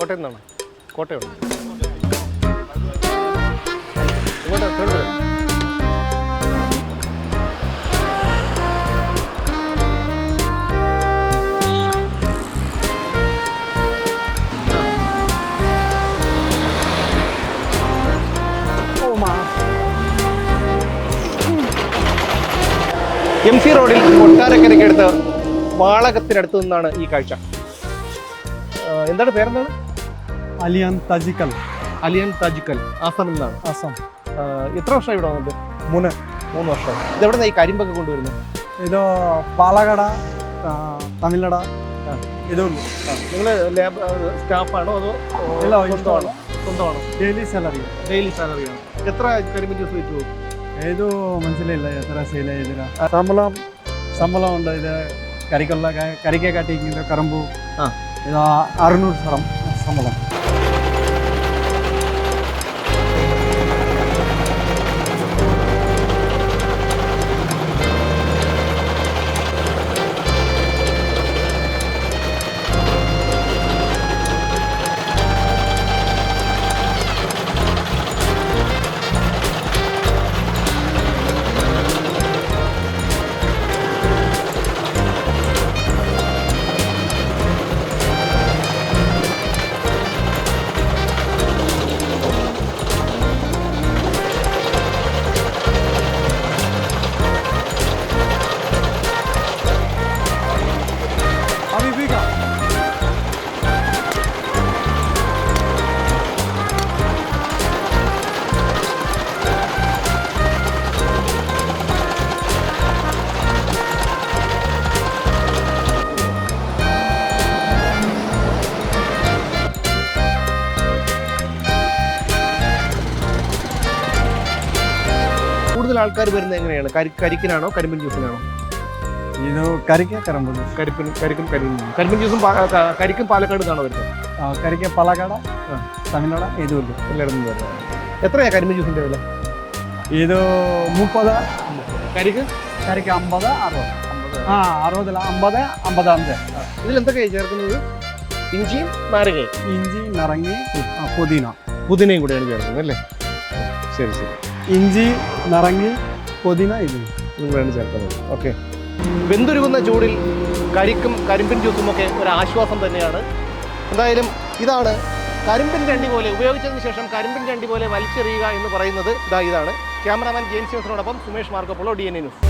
കോട്ടയം നിന്നാണ്. Kottayam. M C റോഡിൽ കൊട്ടാരക്കരയ്ക്കടുത്ത് വാളകത്തിനടുത്ത് നിന്നാണ് ഈ കാഴ്ച. എന്താണ് പേരെന്താണ്? അലിയൻ താജിക്കൽ. അലിയൻ താജിക്കൽ. ആസാമിൽ എന്നാണ്. ആസാം. എത്ര വർഷം ഇവിടെ വന്നത് മൂന്ന്. മൂന്ന് വർഷം ഇതെവിടെ നിന്ന് ഈ കരിമ്പൊക്കെ കൊണ്ടുവരുന്നത് ഇത് പാലക്കാട് തമിഴ്നാട്? ഇതുണ്ട്. നിങ്ങൾ ലേബർ സ്റ്റാഫാണോ അതോ ഇല്ല, സ്വന്തമാണോ? സ്വന്തമാണോ? Daily salary. ഡെയിലി സാലറിയാണ് എത്ര കരിമ്പ് ജ്യൂസ് വെച്ച് പോകും ಇದು ಮನಸ್ಸಲ್ಲಿಲ್ಲ ಎತ್ತರ ಸೇಲೆ ಇದರ ಸಂಬಳ ಸಂಬಳ ಒಂದು ಇದೆ ಕರಿಕಲ್ಲ ಕರಿಕೆ ಕಟಿಂಗ್ ಇದು ಕರಂಬು ಹಾ. ಇದು ಆರುನೂರು ആൾക്കാർ വരുന്നത് എങ്ങനെയാണ്? കരി കരിക്കിനാണോ? കരിമ്പിൻ ജ്യൂസിനാണോ? ഇത് കരിക്ക കരമ്പ് കരിപ്പിൻ കരിക്കും കരിമ്പും കരിമ്പിൻ ജ്യൂസും കരിക്കും പാലക്കാട് നിന്നാണോ വരുന്നത് കരിക്ക പാലക്കാട് തമിഴ്നാട് ഏത് വരും എല്ലായിടത്തും വരും എത്രയാണ് കരിമ്പിൻ ജ്യൂസിന്റെ വില? ഇത് മുപ്പത് കരിക്ക്? കരിക്ക് അമ്പത് അറുപത്. ആ അറുപതില്ല അമ്പത് അമ്പതാമത് ഇതിൽ എന്തൊക്കെയാണ് ചേർക്കുന്നത്? ഇഞ്ചിയും നാരങ്ങയും. ഇഞ്ചി നാരങ്ങയും പുതിന. പുതിനയും കൂടെയാണ് ചേർക്കുന്നത് അല്ലേ? ശരി ശരി. ഇഞ്ചി നിറങ്ങി പുതിന ഇത്. നിങ്ങളാണ് ചേർക്കുന്നത് ഓക്കെ വെന്തുരുകുന്ന ചൂടിൽ കരിക്കും കരിമ്പിൻ ജ്യൂസും ഒക്കെ ഒരു ആശ്വാസം തന്നെയാണ്. എന്തായാലും ഇതാണ് കരിമ്പിൻ ചണ്ടി പോലെ ഉപയോഗിച്ചതിന് ശേഷം കരിമ്പിൻ ചണ്ടി പോലെ വലിച്ചെറിയുക എന്ന് പറയുന്നത് ഇതാ ഇതാണ്. Cameraman James ജോസിനോടൊപ്പം Sumesh Marco Polo D N A news